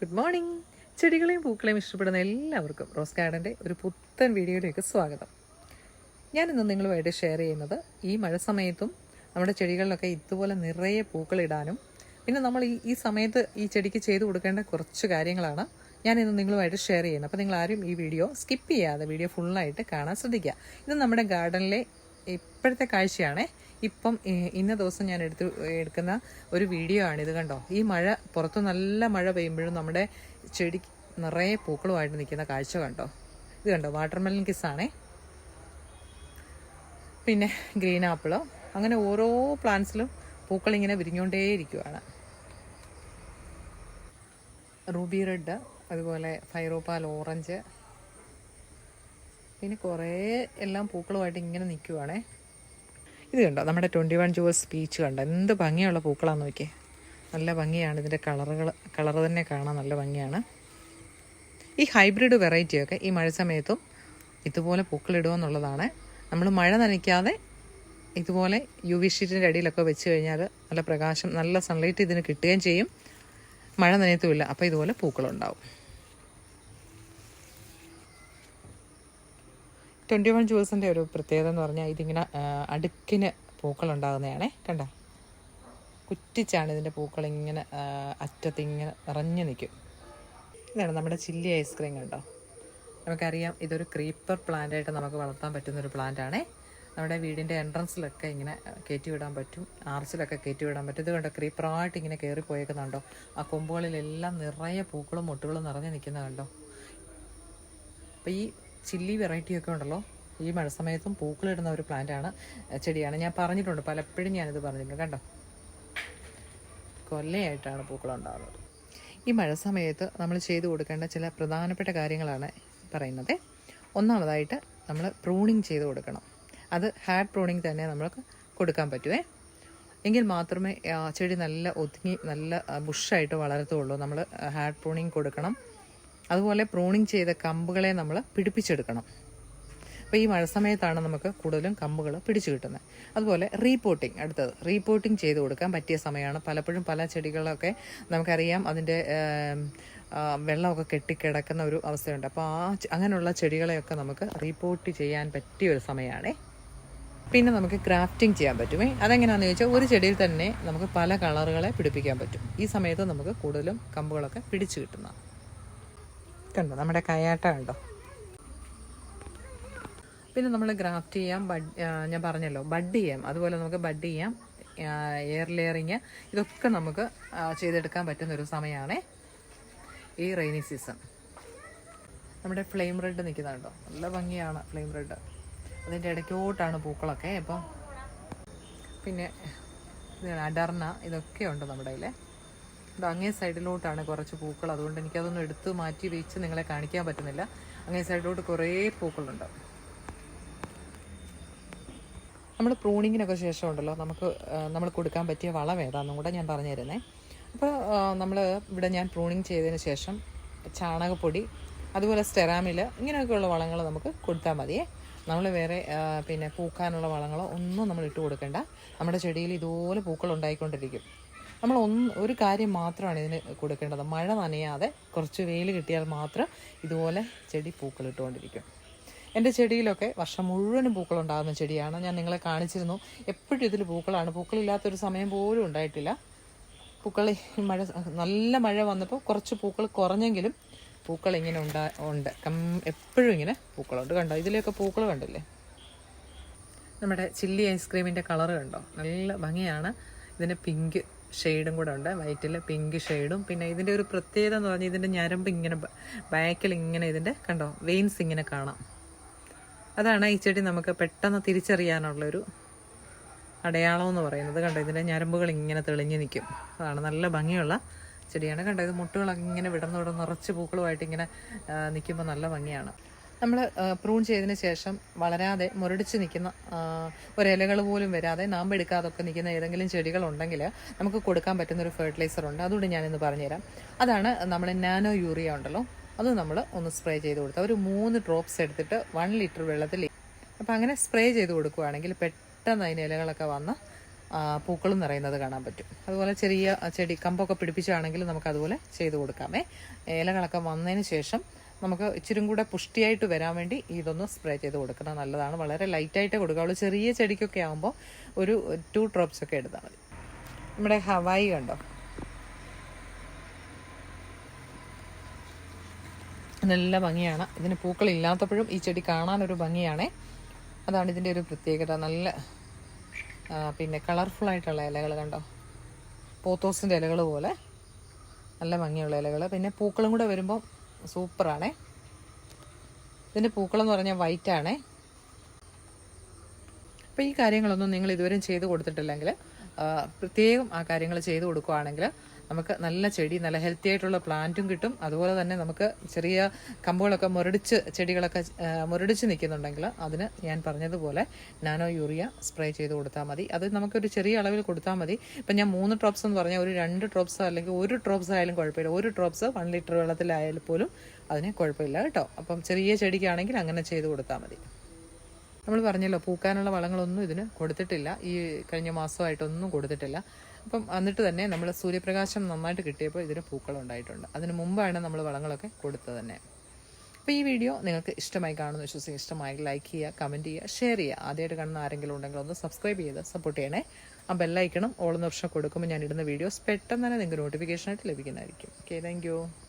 Good morning ചെടികളെയും പൂക്കളെയും ഇഷ്ടപ്പെടുന്ന എല്ലാവർക്കും rose ഗാർഡന്റെ ഒരു പുത്തൻ വീഡിയോയിലേക്ക് സ്വാഗതം. ഞാനിന്ന് നിങ്ങളുമായിട്ട് ഷെയർ ചെയ്യുന്നത് ഈ മഴ സമയത്തും നമ്മുടെ ചെടികളിലൊക്കെ ഇതുപോലെ നിറയെ പൂക്കളിടാനും പിന്നെ നമ്മൾ ഈ ഈ സമയത്ത് ഈ ചെടിക്ക് ചെയ്തു കൊടുക്കേണ്ട കുറച്ച് കാര്യങ്ങളാണ് ഞാനിന്ന് നിങ്ങളുമായിട്ട് ഷെയർ ചെയ്യുന്നത്. അപ്പോൾ നിങ്ങൾ ആരും ഈ വീഡിയോ സ്കിപ്പ് ചെയ്യാതെ വീഡിയോ ഫുള്ളായിട്ട് കാണാൻ ശ്രദ്ധിക്കുക. ഇത് നമ്മുടെ ഗാർഡനിലെ ഇപ്പോഴത്തെ കാഴ്ചയാണേ. ഇപ്പം ഇന്ന ദിവസം ഞാൻ എടുത്ത് എടുക്കുന്ന ഒരു വീഡിയോ ആണ് ഇത് കണ്ടോ? ഈ മഴ പുറത്ത് നല്ല മഴ പെയ്യുമ്പോഴും നമ്മുടെ ചെടി നിറയെ പൂക്കളുമായിട്ട് നിൽക്കുന്ന കാഴ്ച കണ്ടോ? ഇത് കണ്ടോ? വാട്ടർമെലൻ കിസ്സാണേ പിന്നെ ഗ്രീൻ ആപ്പിൾ. അങ്ങനെ ഓരോ പ്ലാന്റ്സിലും പൂക്കളിങ്ങനെ വിരിഞ്ഞുകൊണ്ടേയിരിക്കുവാണ് റൂബി റെഡ് അതുപോലെ ഫൈറോപ്പാൽ ഓറഞ്ച്. പിന്നെ കുറേ എല്ലാം പൂക്കളുമായിട്ട് ഇങ്ങനെ നിൽക്കുവാണേ. ഇത് കണ്ടോ? നമ്മുടെ ട്വന്റി വൺ ജുവേഴ്സ് പീച്ച് കണ്ടോ? എന്ത് ഭംഗിയുള്ള പൂക്കളാന്ന് നോക്കിയേ. നല്ല ഭംഗിയാണ്. ഇതിന്റെ കളറുകൾ കളർ തന്നെ കാണാൻ നല്ല ഭംഗിയാണ്. ഈ ഹൈബ്രിഡ് വെറൈറ്റിയൊക്കെ ഈ മഴ സമയത്തും ഇതുപോലെ പൂക്കളിടുമെന്നുള്ളതാണ് നമ്മൾ മഴ നനയ്ക്കാതെ ഇതുപോലെ യു വി ഷീറ്റിന്റെ അടിയിലൊക്കെ വെച്ച് കഴിഞ്ഞാൽ നല്ല പ്രകാശം നല്ല സൺലൈറ്റ് ഇതിന് കിട്ടുകയും ചെയ്യും. മഴ നനയത്തുമില്ല. അപ്പോൾ ഇതുപോലെ പൂക്കളുണ്ടാവും. ട്വന്റി വൺ ജുവൽസിന്റെ ഒരു പ്രത്യേകത എന്ന് പറഞ്ഞാൽ ഇതിങ്ങനെ അടുക്കിന് പൂക്കളുണ്ടാകുന്നതാണേ കണ്ട? കുറ്റിച്ചാണ് ഇതിന്റെ പൂക്കൾ ഇങ്ങനെ അറ്റത്തിങ്ങനെ നിറഞ്ഞു നിൽക്കും. ഇതാണ് നമ്മുടെ ചില്ലി ഐസ്ക്രീം കണ്ടോ? നമുക്കറിയാം ഇതൊരു ക്രീപ്പർ പ്ലാന്റ് ആയിട്ട് നമുക്ക് വളർത്താൻ പറ്റുന്ന ഒരു പ്ലാന്റ് ആണേ നമ്മുടെ വീടിന്റെ എൻട്രൻസിലൊക്കെ ഇങ്ങനെ കയറ്റി വിടാൻ പറ്റും. ആർച്ചിലൊക്കെ കയറ്റി വിടാൻ പറ്റും. ഇത് കണ്ടോ? ക്രീപ്പറായിട്ട് ഇങ്ങനെ കയറി പോയേക്കുന്നുണ്ടോ ആ കൊമ്പുകളിലെല്ലാം നിറയെ പൂക്കളും മുട്ടുകളും നിറഞ്ഞു നിൽക്കുന്ന കണ്ടോ? അപ്പോൾ ഈ ചില്ലി വെറൈറ്റിയൊക്കെ ഉണ്ടല്ലോ. ഈ മഴ സമയത്തും പൂക്കളിടുന്ന ഒരു പ്ലാന്റ് ആണ് ചെടിയാണ്. ഞാൻ പറഞ്ഞിട്ടുണ്ട് പലപ്പോഴും ഞാനിത് പറഞ്ഞിട്ടുണ്ട്. കണ്ടോ? കൊല്ലയായിട്ടാണ് പൂക്കളുണ്ടാകുന്നത് ഈ മഴ സമയത്ത് നമ്മൾ ചെയ്തു കൊടുക്കേണ്ട ചില പ്രധാനപ്പെട്ട കാര്യങ്ങളാണ് പറയുന്നത്. ഒന്നാമതായിട്ട് നമ്മൾ പ്രൂണിങ് ചെയ്ത് കൊടുക്കണം. അത് ഹാർഡ് പ്രൂണിങ് തന്നെ നമ്മൾക്ക് കൊടുക്കാൻ പറ്റുമേ എങ്കിൽ മാത്രമേ ചെടി നല്ല ഒതുങ്ങി നല്ല ബുഷായിട്ട് വളരത്തുള്ളൂ. നമ്മൾ ഹാർഡ് പ്രൂണിങ് കൊടുക്കണം. അതുപോലെ പ്രൂണിങ് ചെയ്ത കമ്പുകളെ നമ്മൾ പിടിപ്പിച്ചെടുക്കണം. അപ്പോൾ ഈ മഴ സമയത്താണ് നമുക്ക് കൂടുതലും കമ്പുകൾ പിടിച്ചു കിട്ടുന്നത്. അതുപോലെ റീപോട്ടിങ് അടുത്തത് റീപോട്ടിങ് ചെയ്ത് കൊടുക്കാൻ പറ്റിയ സമയമാണ്. പലപ്പോഴും പല ചെടികളൊക്കെ നമുക്കറിയാം അതിന്റെ വെള്ളമൊക്കെ കെട്ടിക്കിടക്കുന്ന ഒരു അവസ്ഥയുണ്ട്. അപ്പോൾ ആ അങ്ങനെയുള്ള ചെടികളെയൊക്കെ നമുക്ക് റീപോർട്ട് ചെയ്യാൻ പറ്റിയ ഒരു സമയമാണേ. പിന്നെ നമുക്ക് ക്രാഫ്റ്റിംഗ് ചെയ്യാൻ പറ്റുമേ? അതെങ്ങനെയാണെന്ന് ചോദിച്ചാൽ ഒരു ചെടിയിൽ തന്നെ നമുക്ക് പല കളറുകളെ പിടിപ്പിക്കാൻ പറ്റും. ഈ സമയത്ത് നമുക്ക് കൂടുതലും കമ്പുകളൊക്കെ പിടിച്ചു കിട്ടുന്ന കണ്ടോ? നമ്മുടെ കയാട്ട കണ്ടോ? പിന്നെ നമ്മൾ ഗ്രാഫ്റ്റ് ചെയ്യാം ബഡ് ഞാൻ പറഞ്ഞല്ലോ ബഡ് ചെയ്യാം. അതുപോലെ നമുക്ക് ബഡ് ചെയ്യാം എയർ ലെയറിങ് ഇതൊക്കെ നമുക്ക് ചെയ്തെടുക്കാൻ പറ്റുന്ന ഒരു സമയമാണ് ഈ റെയിനി സീസൺ നമ്മുടെ ഫ്ലെയിം റെഡ് നിൽക്കുന്നുണ്ടോ നല്ല ഭംഗിയാണ് ഫ്ലെയിം റെഡ് അതിന്റെ ഇടയ്ക്കോട്ടാണ് പൂക്കളൊക്കെ അപ്പം പിന്നെ അഡർണ ഇതൊക്കെ ഉണ്ട് നമ്മുടെ കയ്യിൽ അങ്ങേ സൈഡിലോട്ടാണ് കുറച്ച് പൂക്കൾ. അതുകൊണ്ട് എനിക്കതൊന്നും എടുത്ത് മാറ്റി വെച്ച് നിങ്ങളെ കാണിക്കാൻ പറ്റുന്നില്ല. അങ്ങേ സൈഡിലോട്ട് കുറേ പൂക്കളുണ്ട്. നമ്മൾ പ്രൂണിങ്ങിനൊക്കെ ശേഷം ഉണ്ടല്ലോ നമുക്ക് നമ്മൾ കൊടുക്കാൻ പറ്റിയ വളം ഏതാണെന്നും കൂടെ ഞാൻ പറഞ്ഞു തരുന്നേ അപ്പോൾ നമ്മൾ ഇവിടെ ഞാൻ പ്രൂണിങ് ചെയ്തതിന് ശേഷം ചാണകപ്പൊടി അതുപോലെ സ്റ്റെറാമിൽ ഇങ്ങനെയൊക്കെയുള്ള വളങ്ങൾ നമുക്ക് കൊടുത്താൽ മതിയേ. നമ്മൾ വേറെ പിന്നെ പൂക്കാനുള്ള വളങ്ങളോ ഒന്നും നമ്മൾ ഇട്ട് കൊടുക്കേണ്ട. നമ്മുടെ ചെടിയിൽ ഇതുപോലെ പൂക്കൾ ഉണ്ടായിക്കൊണ്ടിരിക്കും. നമ്മൾ ഒന്ന് ഒരു കാര്യം മാത്രമാണ് ഇതിന് കൊടുക്കേണ്ടത്. മഴ നനയാതെ കുറച്ച് വെയിൽ കിട്ടിയാൽ മാത്രം ഇതുപോലെ ചെടി പൂക്കൾ ഇട്ടുകൊണ്ടിരിക്കും എന്റെ ചെടിയിലൊക്കെ വർഷം മുഴുവനും പൂക്കൾ പൂക്കളുണ്ടാകുന്ന ചെടിയാണ്. ഞാൻ നിങ്ങളെ കാണിച്ചിരുന്നു. എപ്പോഴും ഇതിൽ പൂക്കളാണ്. പൂക്കളില്ലാത്തൊരു സമയം പോലും ഉണ്ടായിട്ടില്ല. പൂക്കൾ മഴ നല്ല മഴ വന്നപ്പോൾ കുറച്ച് പൂക്കൾ കുറഞ്ഞെങ്കിലും പൂക്കൾ ഇങ്ങനെ ഉണ്ടാ ഉണ്ട്. കം എപ്പോഴും ഇങ്ങനെ പൂക്കളുണ്ട്. കണ്ടോ? ഇതിലെയൊക്കെ പൂക്കൾ കണ്ടില്ലേ? നമ്മുടെ ചില്ലി ഐസ്ക്രീമിന്റെ കളറ് കണ്ടോ? നല്ല ഭംഗിയാണ്. ഇതിന് പിങ്ക് ഷെയ്ഡും കൂടെ ഉണ്ട്. വൈറ്റിൽ പിങ്ക് ഷെയ്ഡും. പിന്നെ ഇതിന്റെ ഒരു പ്രത്യേകത എന്ന് പറഞ്ഞാൽ ഇതിന്റെ ഞരമ്പ് ഇങ്ങനെ ബാക്കിൽ ഇങ്ങനെ ഇതിന്റെ കണ്ടോ വെയിൻസ് ഇങ്ങനെ കാണാം. അതാണ് ഈ ചെടി നമുക്ക് പെട്ടെന്ന് തിരിച്ചറിയാനുള്ളൊരു അടയാളം എന്ന് പറയുന്നത്. കണ്ടോ ഇതിന്റെ ഞരമ്പുകൾ ഇങ്ങനെ തെളിഞ്ഞു നിൽക്കും. അതാണ് നല്ല ഭംഗിയുള്ള ചെടിയാണ്. കണ്ടോ ഇത് മുട്ടുകളൊക്കെ ഇങ്ങനെ വിടർന്ന് വിടർന്ന് നിറച്ച് പൂക്കളുമായിട്ട് ഇങ്ങനെ നിൽക്കുമ്പോൾ നല്ല ഭംഗിയാണ്. നമ്മൾ പ്രൂൺ ചെയ്തതിന് ശേഷം വളരാതെ മുരടിച്ച് നിൽക്കുന്ന ഒരിലകൾ പോലും വരാതെ നാമ്പ് എടുക്കാതൊക്കെ നിൽക്കുന്ന ഏതെങ്കിലും ചെടികൾ ചെടികളുണ്ടെങ്കിൽ നമുക്ക് കൊടുക്കാൻ പറ്റുന്ന ഒരു ഫെർട്ടിലൈസർ ഉണ്ട്. അതുകൊണ്ട് ഞാനിന്ന് പറഞ്ഞുതരാം. അതാണ് നമ്മൾ നാനോ യൂറിയ ഉണ്ടല്ലോ. അത് നമ്മൾ ഒന്ന് സ്പ്രേ ചെയ്ത് കൊടുത്താൽ ഒരു മൂന്ന് ഡ്രോപ്സ് എടുത്തിട്ട് വൺ ലിറ്റർ വെള്ളത്തിൽ അപ്പോൾ അങ്ങനെ സ്പ്രേ ചെയ്ത് കൊടുക്കുകയാണെങ്കിൽ പെട്ടെന്ന് അതിന് ഇലകളൊക്കെ വന്ന് പൂക്കളും നിറയുന്നത് കാണാൻ പറ്റും. അതുപോലെ ചെറിയ ചെടി കമ്പൊക്കെ പിടിപ്പിച്ചാണെങ്കിൽ നമുക്ക് അതുപോലെ ചെയ്ത് കൊടുക്കാമേ. ഇലകളൊക്കെ വന്നതിന് ശേഷം നമുക്ക് ഇച്ചിരും കൂടെ പുഷ്ടിയായിട്ട് വരാൻ വേണ്ടി ഇതൊന്ന് സ്പ്രേ ചെയ്ത് കൊടുക്കണം. നല്ലതാണ്. വളരെ ലൈറ്റായിട്ട് കൊടുക്കാവുള്ളൂ. ചെറിയ ചെടിക്കൊക്കെ ആകുമ്പോൾ ഒരു ടു ഡ്രോപ്സ് ഒക്കെ എടുത്താൽ മതി. നമ്മുടെ ഹവായി കണ്ടോ? നല്ല ഭംഗിയാണ്. ഇതിന് പൂക്കളില്ലാത്തപ്പോഴും ഈ ചെടി കാണാനൊരു ഭംഗിയാണേ. അതാണ് ഇതിന്റെ ഒരു പ്രത്യേകത. നല്ല പിന്നെ കളർഫുൾ ആയിട്ടുള്ള ഇലകൾ കണ്ടോ? പോത്തോസിന്റെ ഇലകൾ പോലെ. നല്ല ഭംഗിയുള്ള ഇലകൾ പിന്നെ പൂക്കളും കൂടെ വരുമ്പോൾ സൂപ്പറാണേ. ഇതിന്റെ പൂക്കളെന്ന് പറഞ്ഞാൽ വൈറ്റ് ആണേ അപ്പോൾ ഈ കാര്യങ്ങളൊന്നും നിങ്ങൾ ഇതുവരെയും ചെയ്ത് കൊടുത്തിട്ടില്ലെങ്കിൽ പ്രത്യേകം ആ കാര്യങ്ങൾ ചെയ്ത് കൊടുക്കുകയാണെങ്കിൽ നമുക്ക് നല്ല ചെടി നല്ല ഹെൽത്തി ആയിട്ടുള്ള പ്ലാന്റും കിട്ടും. അതുപോലെ തന്നെ നമുക്ക് ചെറിയ കമ്പുകളൊക്കെ മുരടിച്ച് ചെടികളൊക്കെ മുരടിച്ച് നിൽക്കുന്നുണ്ടെങ്കിൽ അതിന് ഞാൻ പറഞ്ഞതുപോലെ നാനോ യൂറിയ സ്പ്രേ ചെയ്ത് കൊടുത്താൽ മതി. അത് നമുക്കൊരു ചെറിയ അളവിൽ കൊടുത്താൽ മതി. ഇപ്പം ഞാൻ മൂന്ന് ഡ്രോപ്സ് എന്ന് പറഞ്ഞാൽ ഒരു രണ്ട് ഡ്രോപ്സ് അല്ലെങ്കിൽ ഒരു ഡ്രോപ്സ് ആയാലും കുഴപ്പമില്ല. ഒരു ഡ്രോപ്സ് വൺ ലിറ്റർ വെള്ളത്തിലായാലും പോലും അതിന് കുഴപ്പമില്ല കേട്ടോ. അപ്പം ചെറിയ ചെടിക്കാണെങ്കിൽ അങ്ങനെ ചെയ്ത് കൊടുത്താൽ മതി. നമ്മൾ പറഞ്ഞല്ലോ പൂക്കാനുള്ള വളങ്ങളൊന്നും ഇതിന് കൊടുത്തിട്ടില്ല. ഈ കഴിഞ്ഞ മാസമായിട്ടൊന്നും കൊടുത്തിട്ടില്ല. അപ്പം എന്നിട്ട് തന്നെ നമ്മൾ സൂര്യപ്രകാശം നന്നായിട്ട് കിട്ടിയപ്പോൾ ഇതിന് പൂക്കളുണ്ടായിട്ടുണ്ട് അതിന് മുമ്പാണ് നമ്മൾ വളങ്ങളൊക്കെ കൊടുത്തത് തന്നെ. അപ്പോൾ ഈ വീഡിയോ നിങ്ങൾക്ക് ഇഷ്ടമായി കാണുന്നു വിശ്വസിക്കും ഇഷ്ടമായി ലൈക്ക് ചെയ്യുക കമന്റ് ചെയ്യുക ഷെയർ ചെയ്യുക. ആദ്യമായിട്ട് കാണുന്ന ആരെങ്കിലും ഉണ്ടെങ്കിൽ ഒന്ന് സബ്സ്ക്രൈബ് ചെയ്ത് സപ്പോർട്ട് ചെയ്യണേ. ആ ബെല്ലൈക്കണം ഓൾ വർഷം കൊടുക്കുമ്പോൾ ഞാൻ ഇടുന്ന വീഡിയോസ് പെട്ടെന്ന് തന്നെ നിങ്ങൾക്ക് നോട്ടിഫിക്കേഷനായിട്ട് ലഭിക്കുന്നതായിരിക്കും. Okay thank